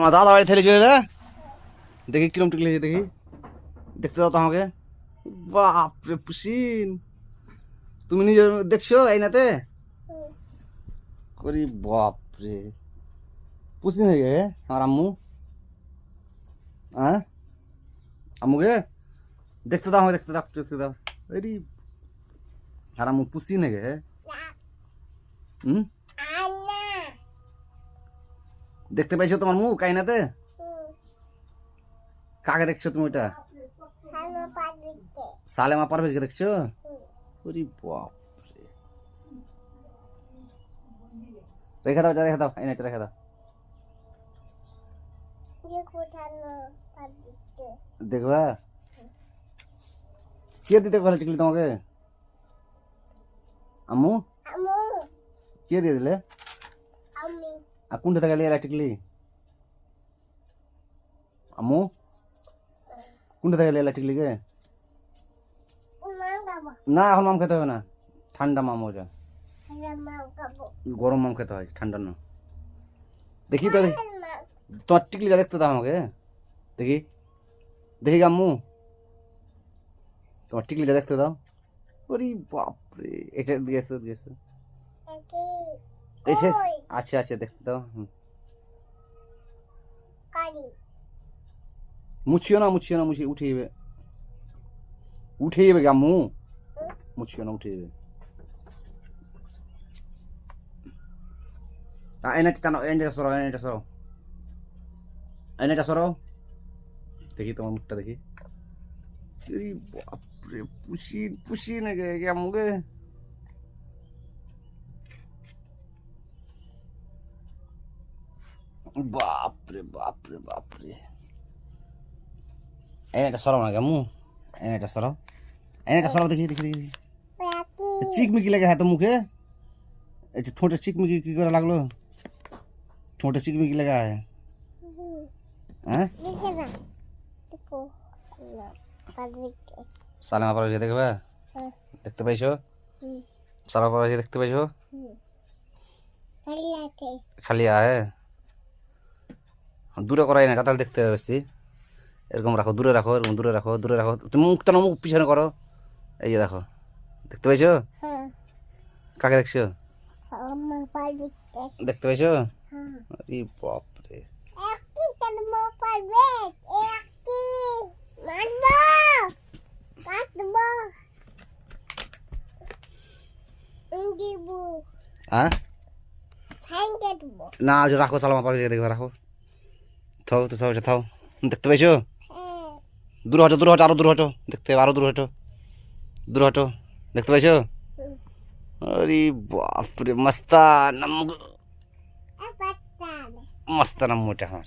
তোমার দাদা বাড়ি থেকে চলে? দেখি কিরম টিকলি হয়েছে, দেখি। দেখতে দাও তো আমাকে বাপরে, পুসিন। তুমি নিজে দেখছ আইনাতে করি বাপরে। পুসিন হয়ে গে আমার আম্মু। হ্যাঁ? আম্মুকে? দেখতে দাও আমাকে, দেখতে দাও দেখতে দাও। এরি আর আম্মু পুসিন হয়ে গে হুম? দেখতে পাইছো তোমার মুখ আইনাতে কাকে দেখছ তুমি ওটা সালেমা পারভেজকে দেখছ? ওরে বাপরে। রেখে দাও রেখে দাও। আইনাটা রেখে দাও। দেখবা? কে দিতে বলে চিকলি তোমাকে? আম্মু। কে দিয়ে দিলে? আর কোনটা থেকে লিয়ে টিকলি আম্মু কোনটা থেকে লিয়ে টিকলিকে না এখন মাম খেতে হবে না ঠান্ডা মাম ওটা গরম মাম খেতে হয় ঠান্ডা না দেখি তো তোমার টিকলিটা দেখতে দাও আমাকে দেখি দেখি আম্মু তোমার টিকলিটা দেখতে দাও ওরে বাপরে এটা দিয়েছ দিয়েছ এটা আচ্ছা আচ্ছা দেখতে দাও। মুছিও না মুছিও না মুছিয়ে উঠে যাবে। উঠে যাবে আম্মু? মুছিও না উঠে যাবে। এনাটা টানো এনাটা সরাও এনাটা সরাও। এনাটা সরাও। দেখি তোমার মুখটা দেখি। পুষি পুষি না গে? গে আম্মুকে বাপরে বাপরে বাপরে এনাটা সরাও না গে আম্মু এনাটা সরাও এনাটা সরাও দেখি দেখি দেখি চিকমিকি লাগে হাতে মুখে একটু ঠোঁটে চিকমিকি কি করে লাগল ঠোঁটে চিকমিকি লাগা হ্যাঁ সালেমা পারো দেখবে দেখতে পাইছো সালেমা পারো দেখতে পাইছো খালি আয় দূরে করাই না তাহলে দেখতে বেশি। এরকম রাখো দূরে রাখো এরকম দূরে রাখো দূরে রাখো। তুমি মুখটা না মুখ পিছনে করো। এই যে দেখো দেখতে পাইছো কাকে দেখছ? দেখতে। পাইছো আরে বাপরে। হ্যাঁ? না যে রাখো সালামা পারো দেখবে রাখো। থাও তো থাও থাও। দেখতে পাইছো? দূর হটো দূর হটো আরও দূর হটো। দেখতে আরও আরও দূর হটো। দূর হটো। দেখতে পাইছো? আরে বাপরে মস্তান মস্তান মোটা আমার।